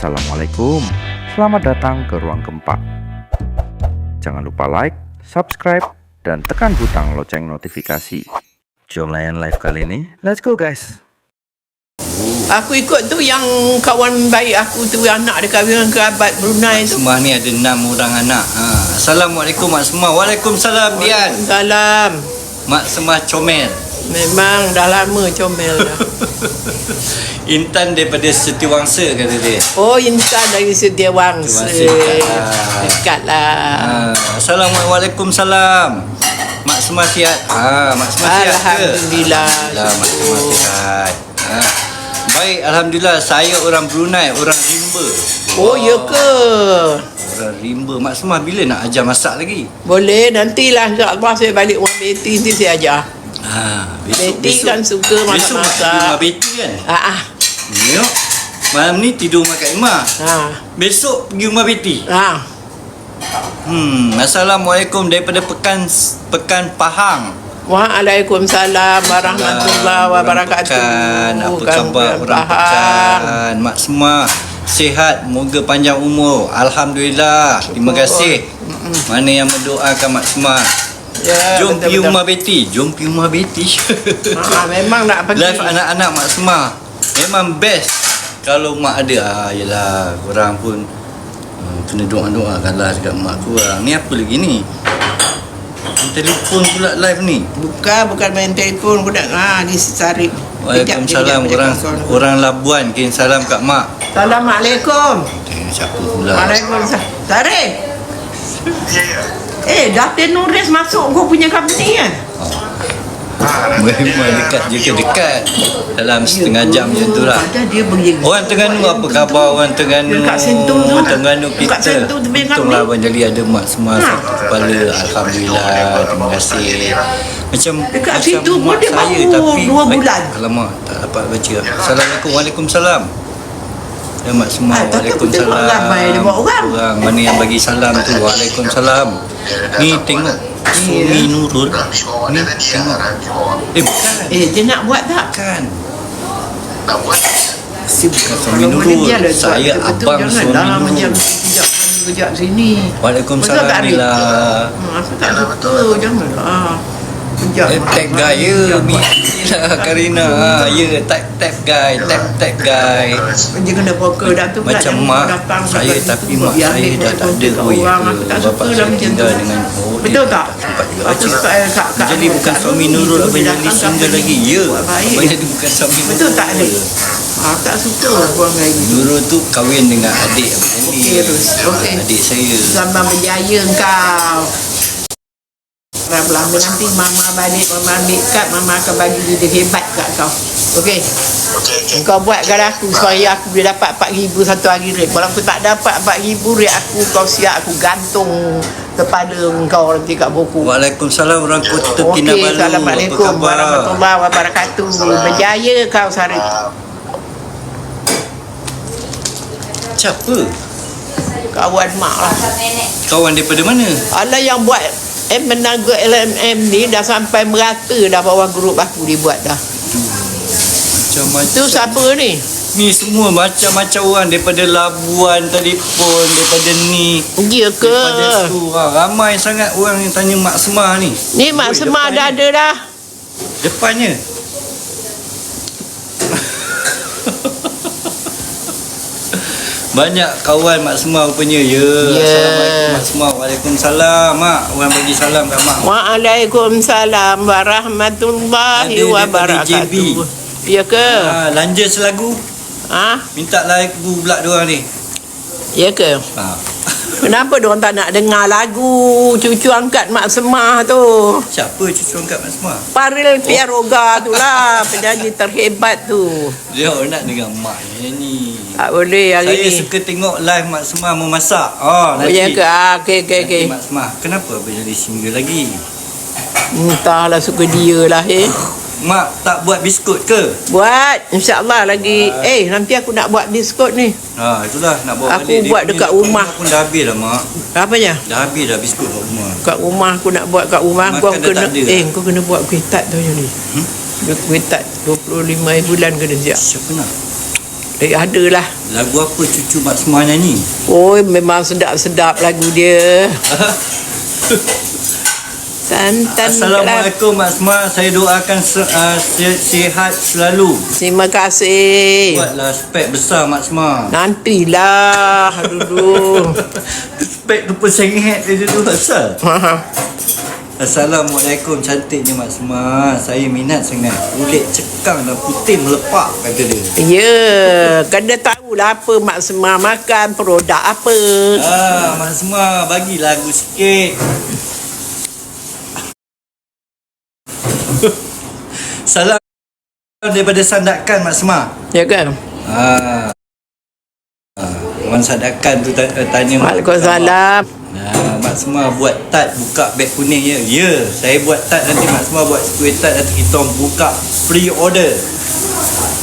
Assalamualaikum, selamat datang ke Ruang Gempa. Jangan lupa like, subscribe, dan tekan butang lonceng notifikasi. Jom layan live kali ini, let's go guys! Aku ikut tu yang kawan baik aku tu anak dia kahwin dengan kerabat Brunei tu. Semua ni ada enam orang anak. Ha. Assalamualaikum Mak Semah. Waalaikumsalam Dian. Salam. Mak Semah comel. Memang dah lama comel dah. Intan daripada Setiawangsa kata dia. Oh, insan dari. Setiawangsa dekat lah. Dekat lah. Ha. Assalamualaikum salam. Mak Semah sihat. Ha, Mak Semah sihat ke? Alhamdulillah. Alhamdulillah Mak Semah sihat. Ha. Baik, Alhamdulillah saya orang Brunei, orang Rimba. Oh, ya ke? Orang Rimba. Mak Semah bila nak ajar masak lagi? Boleh, nantilah insyaAllah saya balik Betty nanti saya ajar. Ha, Betty kan suka Besok masak-masak. rumah Betty kan? Ah, ah. Tengok. Malam ni tidur rumah Kak Imah. Ha. Besok pergi rumah Betty. Ha. Hmm, Assalamualaikum daripada Pekan Pekan Pahang. Waalaikumsalam warahmatullahi wabarakatuh. Pekan, apa khabar orang Pahang. Pekan? Mak semua sihat, moga panjang umur. Alhamdulillah. Terima kasih. Mana yang mendoakan Mak semua. Ya, Jom pergi rumah Betty. Jom pergi rumah Betty. Ha, memang nak pergi. Live anak-anak Mak Semah Memang best Kalau mak ada ah, Yelah Korang pun uh, Kena doa-doakan lah Dekat mak korang Ni apa lagi ni Telefon pula live ni Bukan, bukan main telefon budak. Ha, ni Sarip. Waalaikumsalam Orang orang Labuan Kirim salam kat mak Assalamualaikum. Tengok siapa pula Waalaikumsalam. Sarip. Eh, Datin Nuris masuk kau punya company kan? Memang dekat je ke dekat Dalam setengah jam macam tu lah. Orang Terengganu apa khabar orang Terengganu Dekat Sentul tu Orang. Terengganu kita Sentul tu punya Untung kami. lah Abang Jali ada mak semua Ha. satu kepala Alhamdulillah Terima kasih Macam Dekat macam situ pun dia baru tapi, dua baik, bulan. Alamak tak dapat baca Assalamualaikum Waalaikumsalam Ya mak semua Ah, tapi aku tengok Waalaikumsalam ramai dia buat orang. Orang mana yang bagi salam tu Waalaikumsalam Ni tengok Sumi Nurul Ni tengok Eh bukan Eh, dia nak buat tak? Bukan Si bukan Suami Nurul. Saya abang jangan dah Nurul. macam kejap sini. Waalaikumsalam Betul? Nila Hmm, aku tak suka, janganlah. Eh, tag guy ya lah Karina. Ha, Ya tag tag guy Tag tag guy. Dia kena poker. Dah tu Macam yang mak saya tapi mak saya dah tak ada oi Bapak lah saya tinggal dengan oh, Betul tak? Kak Jadi bukan suami Nur Nurul Abang dia Jali datang single lagi. Ya. Abang Jali bukan suami Nurul. Betul tak Adik? Ah, tak suka orang kayak gitu. Nurul tu kahwin dengan adik Abang Jali Okey, terus. Okey. Adik saya. Selamat berjaya kau. Lama nanti mama balik, mama ambil kad, mama akan bagi dia hebat kat kau. Okey. Kau buat kat aku supaya aku boleh dapat 4,000 satu hari rate. Kalau aku tak dapat 4,000 rate aku, kau siap aku gantung kepala kau nanti kat buku. Waalaikumsalam orang Kota Okey, Kinabalu Assalamualaikum warahmatullahi wabarakatuh. Berjaya kau Sarip. Siapa Kawan mak lah. Kawan daripada mana Alah yang buat eh menaga LMM ni dah sampai merata dah bawah grup aku dibuat dah. Macam-macam Tu siapa ni? Ni semua macam-macam orang daripada Labuan telefon daripada ni Ya ke? daripada tu ha, ramai sangat orang yang tanya Mak Semah ni. Ni Mak Oi, Semar dah ada dah. Depannya. Banyak kawan Mak Semah rupanya ya. Ya. Assalamualaikum Mak Semah. Waalaikumsalam Mak. Orang bagi salam kat Mak. Waalaikumsalam warahmatullahi Ada wabarakatuh. Ya ke? Ha, lanja selagu. Ha? Minta lagu pula diorang ni. Ya ke? Ha. Kenapa diorang tak nak dengar lagu cucu angkat Mak Semar tu? Siapa cucu angkat Mak Semah? Paril Piaroga tu lah penyanyi terhebat tu. Dia orang nak dengar mak ni. Tak boleh hari Saya ni. suka tengok live Mak Semah memasak. Oh, Oh, ya ke? Ah, okey, okey, okey. Mak Semah, kenapa abang jadi single lagi? Entahlah suka dia lah eh. Mak tak buat biskut ke? Buat insyaAllah lagi Eh nanti aku nak buat diskot ni Ha, itulah nak bawa Aku balik. Buat dekat kat rumah. pun dah habis dah mak. Apanya? Dah habis dah biskut kat rumah. Kat rumah aku nak buat kat rumah Makan Kau dah kena ada Eh kau kena buat kuih tat tu je ni Hmm? Kuih tat 25 bulan kena siap Siapa nak? Eh ada lah. Lagu apa cucu Mak Semah nyanyi? Oh memang sedap-sedap lagu dia. Santan Assalamualaikum Mak. Saya doakan se- uh, se- sihat selalu. Terima kasih. Buatlah spek besar Mak Semah. Nantilah dulu. spek tu pun sengit dia tu asal. Assalamualaikum cantiknya Mak Semah. Saya minat sangat. Kulit cekang dan putih melepak kata dia. ya, kena tahulah apa Mak Semah makan, produk apa. Ah, Mak Semah bagi lagu sikit. Salam daripada Sandakan Mak Semah. Ya kan? Ah. Ah, Wan Sadakan tu ta- tanya Mak Waalaikumsalam. Nah, Mak Semah buat tat buka beg kuning ya. Ya, saya buat tat nanti Mak Semah buat kuih tat nanti kita orang buka free order.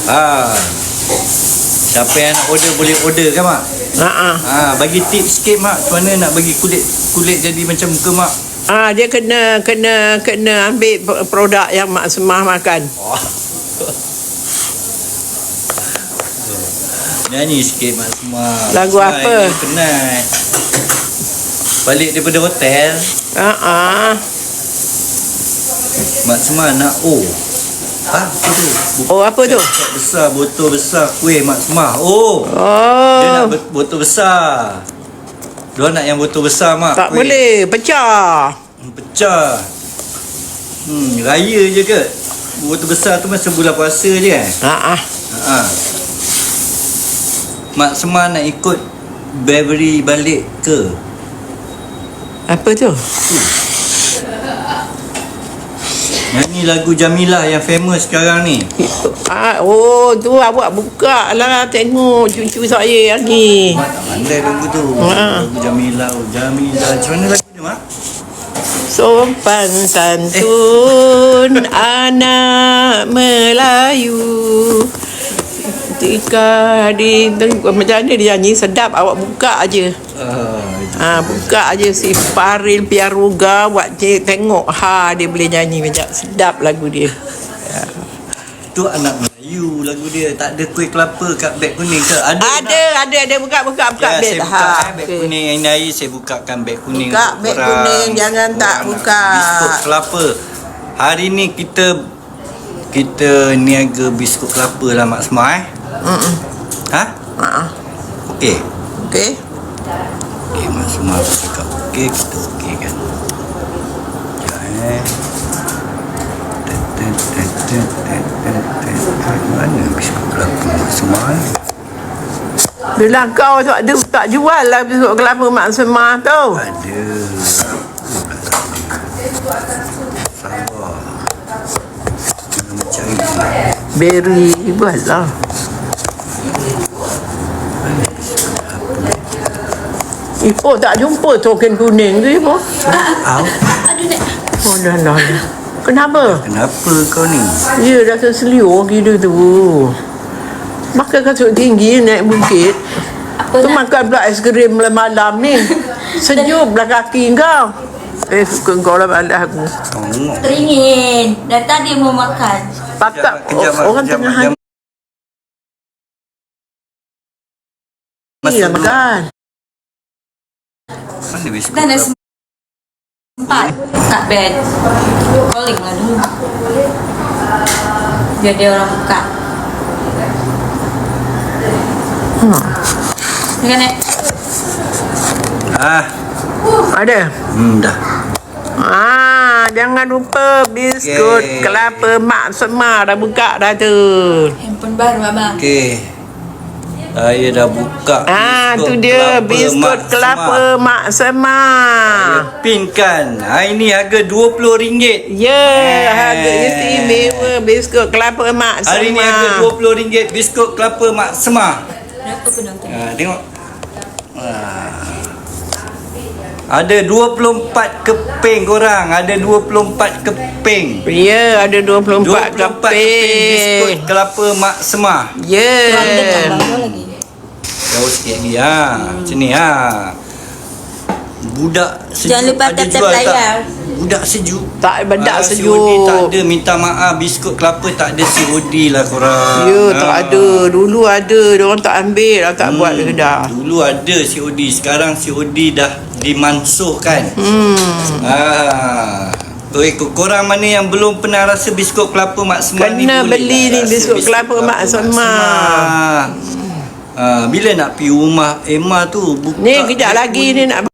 Ah. Siapa yang nak order boleh order kan Mak? Ha ah. Ah, bagi tips sikit Mak, macam mana nak bagi kulit kulit jadi macam muka Mak? Ah dia kena kena kena ambil produk yang Mak Semah makan. Oh. Nyanyi sikit Mak Semah. Lagu Semah apa? Penat. Balik daripada hotel, Ha ah. Mak Semah nak oh. Ha, apa tu? Oh apa tu? Besar, botol besar kuih Mak Semah. Oh. Dia nak Oh. botol besar. Dia nak yang botol besar Mak. Tak kuih. boleh pecah. Hmm, Pecah. Hmm, raya je ke? Botol besar tu masa bulan puasa je kan? Ha ah. Ha. Mak Semah nak ikut Beverly balik ke? Apa tu? Nyanyi lagu Jamilah yang famous sekarang ni. Ah, oh tu awak buka lah tengok cucu saya lagi. Mak tak pandai lagu tu. Ha. Lagu Jamilah, oh, Jamilah. Macam mana lagu dia, Mak? Sopan santun anak Melayu Ketika di macam mana dia nyanyi sedap awak buka aje. Ah, Ha buka aje si Faril Piaruga awak je tengok ha dia boleh nyanyi macam sedap lagu dia. tu anak Melayu lagu dia. Tak ada kuih kelapa kat beg kuning ke? Ada. Ada ada ada buka buka buka Ya, beg saya buka eh, beg okey. kuning ini hari saya bukakan beg kuning Buka beg kuning, jangan tak buka. biskut kelapa hari ni kita kita niaga biskut kelapa lah Mak Semah eh Hmm. ha? Ha. okey Okey. okey Mak aku cakap okey kita okey kan Sekejap eh tet, tet, tet, tet, tet, tet. mana biskut kelapa Mak eh Bila kau tak ada tak jual lah biskut kelapa mak semah tu. Ada. Sabar. Jangan mencari. Berry buat Ipoh tak jumpa token kuning tu Ipoh. Au. Oh dah dah dah. Kenapa? Kenapa kau ni? Ya dah terseliur gila tu. Makan kasut tinggi naik bukit. Apa Tu nak? makan pula aiskrim malam-malam ni. Sejuk belah kaki kau. Eh suka kau lah balas aku. Tengok. Teringin. Dan tadi mau makan. Pakak Mak. orang Kejap, tengah hari Masa lah makan. Kan dah kelapa? sempat. Kat bed. Calling lah dulu. Biar dia orang buka. Hmm. Kan eh? Ah, Ada. hmm, dah. Ah, jangan lupa biskut Okey. kelapa mak semar dah buka dah tu. Handphone baru abang. Okey. Saya dah buka Ah, tu biskut dia kelapa biskut Mak kelapa Semah. mak semar. Saya pinkan. Ha, ini harga RM20. Ya, Eh. harga istimewa biskut kelapa mak semar. Hari ni harga RM20 biskut kelapa Mak Semah. Kenapa kena tu? Ha, tengok. Ha. Ada 24 keping korang. Ada 24 keping. Ya, ada 24, 24 keping biskut keping. kelapa Mak Semah. Ya. Dekat bang tu lagi. Jauh sikit lagi ha. Macam ni ha. Budak sejuk Jangan lupa ada jual layar. tak? Budak sejuk. Tak bedak Ah, sejuk. COD tak ada minta maaf biskut kelapa tak ada COD lah korang. Ya, tak Ah. ada. Dulu ada. Diorang tak ambil. Orang tak buat Hmm, dah. Dulu ada COD, sekarang COD dah dimansuhkan. Hmm. Ah. Oi, ko- korang mana yang belum pernah rasa biskut kelapa Mak Semar ni Kena boleh beli lah ni rasa biskut kelapa Mak Semar. Ah, bila nak pergi rumah Emma tu buka Ni kejap lagi ni nak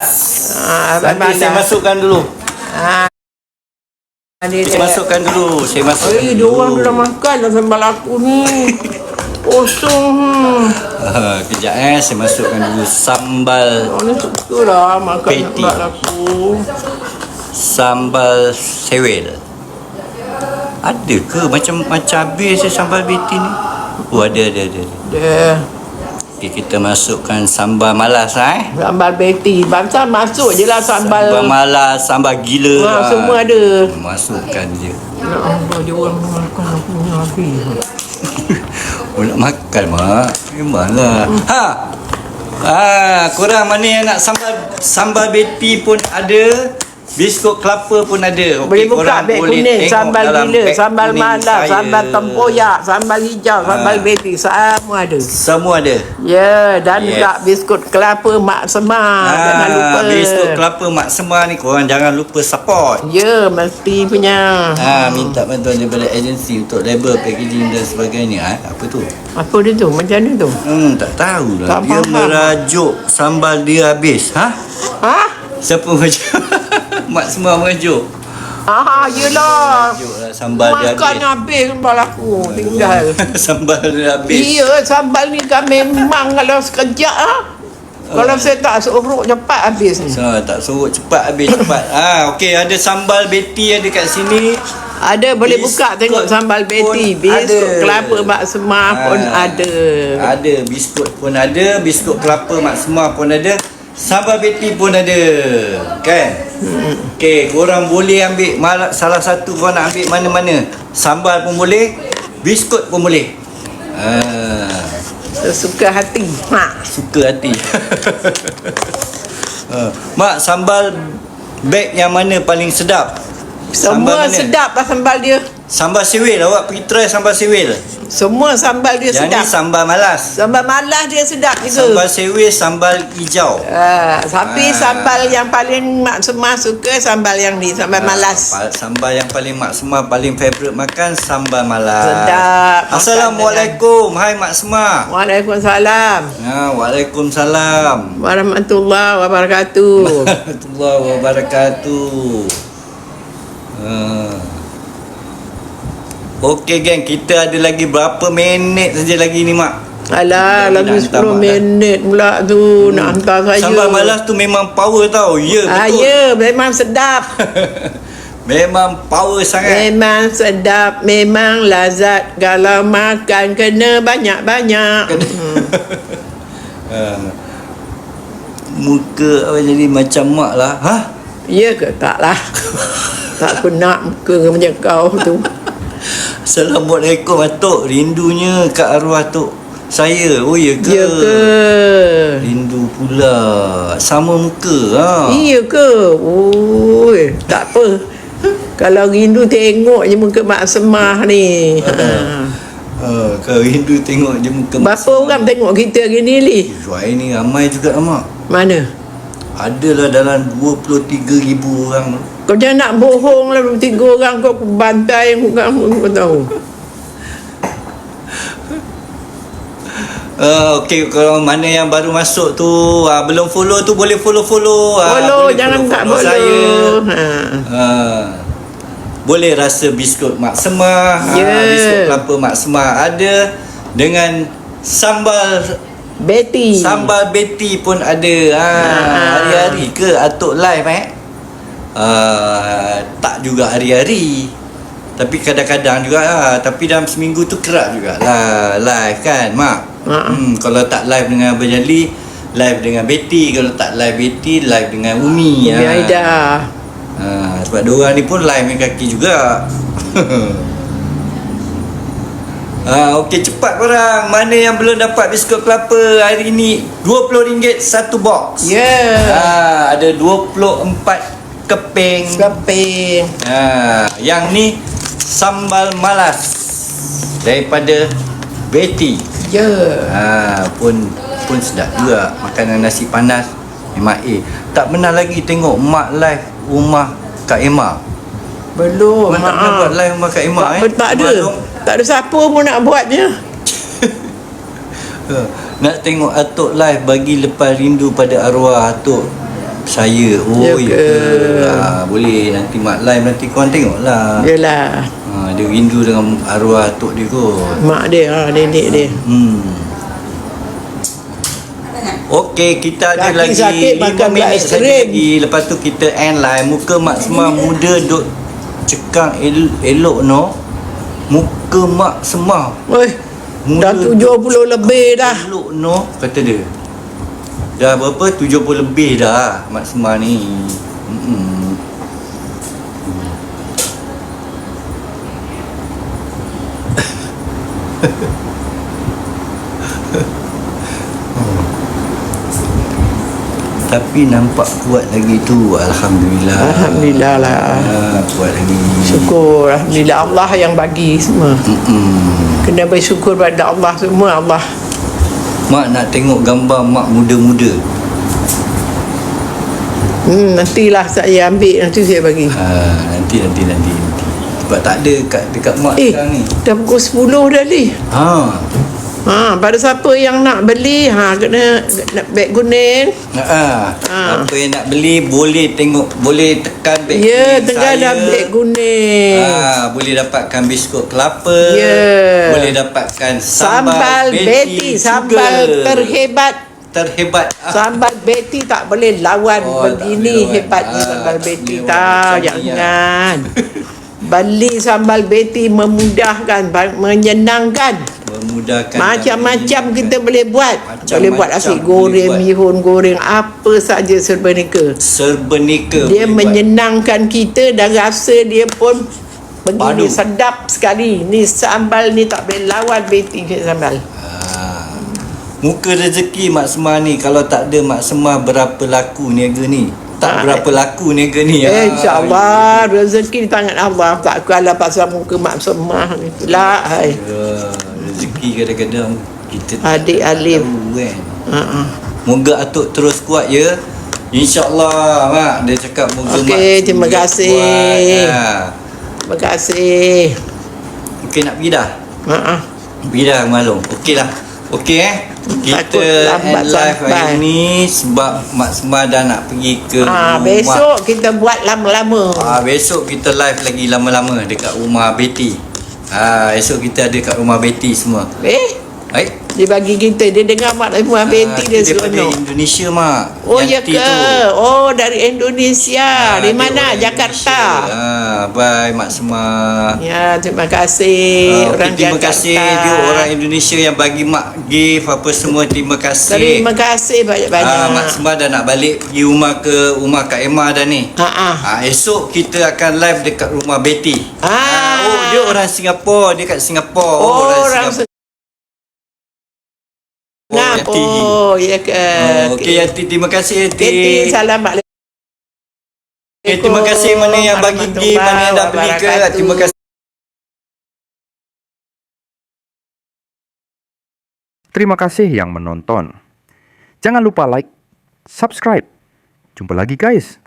ah, Nanti saya masukkan dulu Ah. Dia Saya masukkan dulu Saya masukkan Eh, dia orang dah makan dah sambal aku ni. Kosong. Ah, Kejap eh Saya masukkan dulu Sambal Orang ni suka lah makan Peti. sambal aku. Sambal sewel Ada ke macam macam habis sambal beti ni? Oh ada ada ada. Dia Okay, kita masukkan sambal malas lah eh. sambal beti. Bangsa masuk je lah sambal. Sambal malas, sambal gila. Ha, lah. semua ada. Masukkan je. Ya Allah, dia orang makan aku ni habis. Oh nak makan mak. Memanglah. Ha. Ah, korang mana yang nak sambal sambal beti pun ada. Biskut kelapa pun ada. Boleh buka beg kuning, sambal gila, sambal saya. sambal tempoyak, sambal hijau, sambal Ha. beti, semua ada. Semua ada. Ya, dan Yes. juga biskut kelapa Mak Semar. Jangan lupa. Biskut kelapa Mak Semar ni korang jangan lupa support. Ya, mesti punya. Ha, minta bantuan daripada agensi untuk label, packaging dan sebagainya. Ha? Apa tu? Apa dia tu? Macam mana tu? Hmm, tak tahu lah. Tak dia faham. merajuk sambal dia habis. Ha? Ha? Siapa merajuk? Mak Semar merajuk. Ah, yelah. Lah sambal dia Makan habis. habis sambal aku. Tinggal. sambal dia habis. Iya, sambal ni kan memang kalau sekejap ah. Kalau saya tak suruh cepat habis ni. So, tak suruh cepat habis cepat. Ah, okey ada sambal beti ada kat sini. Ada boleh buka Biskut tengok sambal beti. Biskut ada. kelapa Mak Semar pun Ah, ada. Ada biskut pun ada, biskut kelapa Mak Semar pun ada, sambal beti pun ada. Kan? Okey, korang boleh ambil mal- salah satu korang nak ambil mana-mana. Sambal pun boleh, biskut pun boleh. Ah, Sesuka hati. Ha. suka hati. Ah, Mak, sambal beg yang mana paling sedap? Semua mana? sedap lah sambal dia. Sambal sewil awak pergi try sambal sewil. Semua sambal dia Yang ni sedap. sambal malas. Sambal malas dia sedap juga. Sambal sewis, sambal hijau. Ah, tapi Ah. sambal yang paling Mak Semah suka sambal yang ni, sambal malas. Ah, pa- sambal yang paling Mak Semah paling favourite makan sambal malas. Sedap. Assalamualaikum. Hai Mak Semah. Waalaikumsalam. Ha, Waalaikumsalam. Warahmatullahi wabarakatuh. Warahmatullahi wabarakatuh. Ha. Okey geng, kita ada lagi berapa minit saja lagi ni mak? Alah, Dah lagi hantar 10 mak dah. minit pula tu nak hantar saya. Sambal malas tu memang power tau. Ya Ah, betul. ya, memang sedap. memang power sangat. Memang sedap, memang lazat Kalau makan kena banyak-banyak Ha. Muka apa jadi macam mak lah. Ha? Ya ke tak lah aku nak muka macam kau tu Assalamualaikum Atuk. Rindunya kat arwah Atuk. Saya. Oh ya ke? Ya ke Rindu pula. Sama muka. Ha. Iya ke Oi, Tak apa Kalau rindu tengok je muka Mak Semah ni ha. Ha, kau rindu tengok je muka mak Berapa orang tengok kita hari ni Li? Jual ni ramai juga mak. Mana? Adalah dalam 23 ribu orang. Kau jangan nak bohong lah Tiga orang kau bantai muka kau tahu Uh, okay, kalau mana yang baru masuk tu uh, belum follow tu boleh follow-follow. Ah, Follow boleh jangan tak follow saya. ha. Uh, boleh rasa biskut Mak Semah. Ya. Ah, biskut kelapa Mak Semah ada dengan sambal Betty Sambal Betty pun ada ha, Ah. Hari-hari ke Atuk live eh uh, Tak juga hari-hari. Tapi kadang-kadang juga lah Tapi dalam seminggu tu kerap juga lah Live kan Mak? Ah. hmm, Kalau tak live dengan Abang Jali Live dengan Betty. Kalau tak live Betty Live dengan Umi Umi ah. Aida. Ha, Sebab diorang ni pun live main kaki juga. Ha, okey cepat korang. Mana yang belum dapat biskut kelapa hari ni? RM20 satu box. Ya. Ha, Ada 24 keping. Keping. Ha, Yang ni sambal malas Daripada Betty. Ya. Ha, Pun pun sedap juga Makanan nasi panas Memang eh Tak pernah lagi tengok mak live rumah Kak Emma. Belum. Mak tak pernah buat live rumah Kak Emma tak, eh? tak ada. Dong- Tak ada siapa pun nak buatnya. Ha, Nak tengok Atuk live bagi lepas rindu pada arwah Atuk saya. Oh Ya ya ke? Ha, boleh nanti mak live nanti korang tengok lah. Yelah Ha, dia rindu dengan arwah Atuk dia kot. Mak dia ha, Nenek dia Hmm. Okey, kita ada Kaki lagi sakit, 5 makan pula minit saja lagi. Lepas tu kita end live. Muka mak semua muda duk cekang el- elok no. Muka mak semua Oi, Dah Muda 70 lebih dah Elok no kata dia. Dah berapa? 70 lebih dah mak semua ni. Mm-mm. Tapi nampak kuat lagi tu Alhamdulillah. Alhamdulillah. Lah ha, Kuat lagi. Syukur Alhamdulillah. Allah yang bagi semua. Mm-mm. Kena bersyukur pada Allah semua. Allah Mak nak tengok gambar mak muda-muda. Hmm, Nantilah saya ambil Nanti saya bagi. Ha, Nanti nanti nanti nanti. Sebab tak ada kat, dekat mak Eh sekarang ni. dah pukul 10 dah ni. Ha Ha, pada siapa yang nak beli ha kena nak beg kuning. Ha. Ha. Apa yang nak beli boleh tengok boleh tekan beg Ya, kuning tengah dah beg kuning. Ha, boleh dapatkan biskut kelapa. Ya. Boleh dapatkan sambal, Sambal Betty, sambal sugar. terhebat. terhebat. Ah, Sambal Betty tak boleh lawan Oh, tak begini boleh hebatnya Ah, sambal tak lawan macam ni, jangan. Beli sambal Betty memudahkan, menyenangkan. Memudahkan Macam-macam kita boleh buat. Macam-macam boleh buat nasi goreng, buat. mihun goreng, apa saja serba nika. serbenika Dia boleh buat. menyenangkan kita dan rasa dia pun begini Padu. sedap sekali. Ni sambal ni tak boleh lawan punya sambal. Ha. Muka rezeki Mak Semah ni Kalau tak ada Mak Semah Berapa laku niaga ni Tak Ha. berapa laku niaga ni Eh, Ah, InsyaAllah rezeki di tangan Allah. Tak kalah pasal muka mak semah ni pula. Hai. Ya. Rezeki kadang-kadang kita Adik tak Alif. tahu kan. Ha-ha. Moga atuk terus kuat ya. InsyaAllah mak dia cakap moga Okey, mak terima moga kasih. kuat. Ha. Terima kasih. Okey nak pergi dah. Ha-ha. Pergi dah malam. Okey lah. Okey eh. Kita Takut lambat end live sampai. hari ni sebab Mak Semar dah nak pergi ke Ha, rumah. besok kita buat lama-lama. Ah, besok kita live lagi lama-lama dekat rumah Betty. Ah, esok kita ada kat rumah Betty semua. Eh, Baik. Dia bagi kita dia dengar mak rumah Betty dia Ah, daripada seronok. Indonesia mak. Oh ya ke? tu. Oh dari Indonesia. Ah, Di dia mana? orang Jakarta. Ah, bye Mak Semar. Ya, terima kasih Ah, orang terima Jakarta. kasih dia orang Indonesia yang bagi mak gift apa semua terima kasih. Terima kasih banyak-banyak. Ah, Mak Semar dah nak balik pergi rumah ke rumah Kak Emma dah ni. Ha ah. Ah, esok kita akan live dekat rumah Betty. Ah. oh, dia orang Singapura, dia kat Singapura. Oh, orang Singapura. Singapura. Yati. Oh, ya ke? Oh, Okey Yati, terima kasih Yati. Yati, salam balik. Okay, terima kasih mana yang bagi gift, mana yang dah beli ke. Terima kasih. Terima kasih yang menonton. Jangan lupa like, subscribe. Jumpa lagi guys.